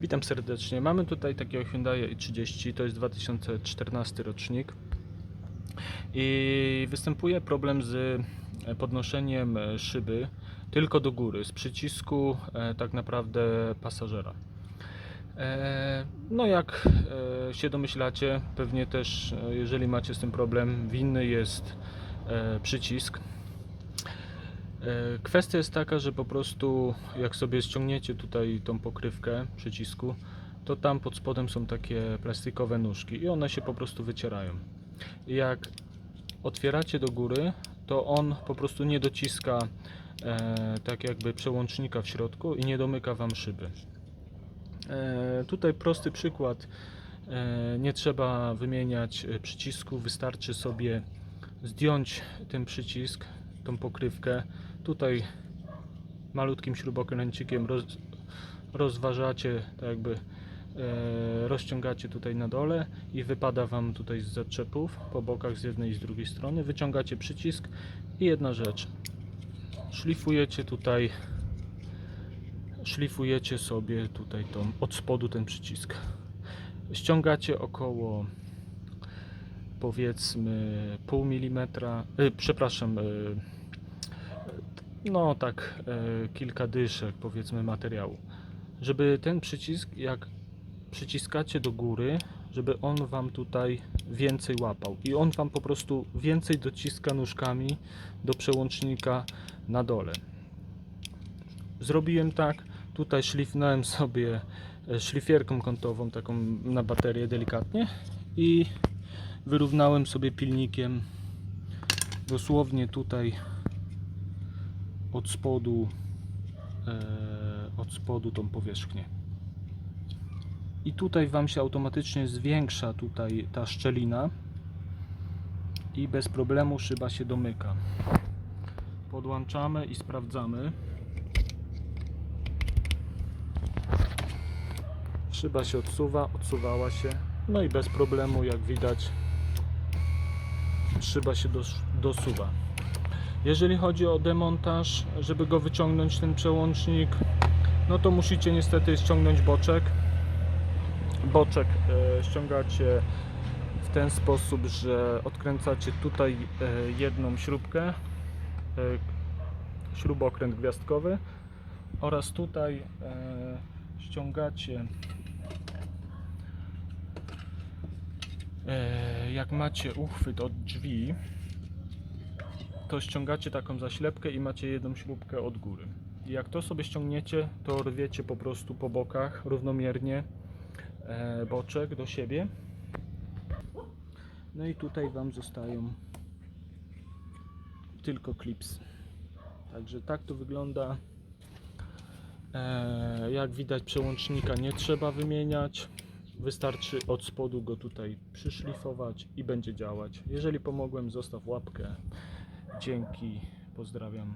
Witam serdecznie. Mamy tutaj takiego Hyundai i30, to jest 2014 rocznik. I występuje problem z e, podnoszeniem e, szyby tylko do góry, z przycisku e, tak naprawdę pasażera. No jak się domyślacie, pewnie też jeżeli macie z tym problem, winny jest przycisk. E, Kwestia jest taka, że po prostu jak sobie ściągniecie tutaj tą pokrywkę przycisku, to tam pod spodem są takie plastikowe nóżki i one się po prostu wycierają. Jak otwieracie do góry, to on po prostu nie dociska e, tak jakby przełącznika w środku i nie domyka Wam szyby. E, tutaj prosty przykład. E, nie trzeba wymieniać e, przycisku, wystarczy sobie zdjąć ten przycisk, tą pokrywkę. Tutaj malutkim śrubokręcikiem roz, rozważacie, tak jakby e, rozciągacie tutaj na dole i wypada Wam tutaj z zaczepów po bokach z jednej i z drugiej strony. Wyciągacie przycisk i jedna rzecz. Szlifujecie tutaj szlifujecie sobie tutaj tą, od spodu ten przycisk. Ściągacie około powiedzmy pół milimetra, y, przepraszam, y, no tak y, kilka dyszek powiedzmy materiału. Żeby ten przycisk, jak przyciskacie do góry, żeby on Wam tutaj więcej łapał i on Wam po prostu więcej dociska nóżkami do przełącznika na dole. Zrobiłem tak, tutaj szlifnąłem sobie e, szlifierką kątową taką na baterię delikatnie i wyrównałem sobie pilnikiem dosłownie tutaj od spodu e, od spodu tą powierzchnię i tutaj Wam się automatycznie zwiększa tutaj ta szczelina i bez problemu szyba się domyka podłączamy i sprawdzamy Szyba się odsuwa, odsuwała się. No i bez problemu, jak widać, szyba się dos dosuwa. Jeżeli chodzi o demontaż, żeby go wyciągnąć ten przełącznik, no to musicie niestety ściągnąć boczek. Boczek e, ściągacie w ten sposób, że odkręcacie tutaj e, jedną śrubkę, e, śrubokręt gwiazdkowy oraz tutaj ściągacie jak macie uchwyt od drzwi, to ściągacie taką zaślepkę i macie jedną śrubkę od góry. I jak to sobie ściągniecie, to rwiecie po prostu po bokach równomiernie e, boczek do siebie. No i tutaj Wam zostają tylko clips. Także tak to wygląda. E, jak widać przełącznika nie trzeba wymieniać. Wystarczy od spodu go tutaj przyszlifować i będzie działać. Jeżeli pomogłem, zostaw łapkę. Dzięki, pozdrawiam.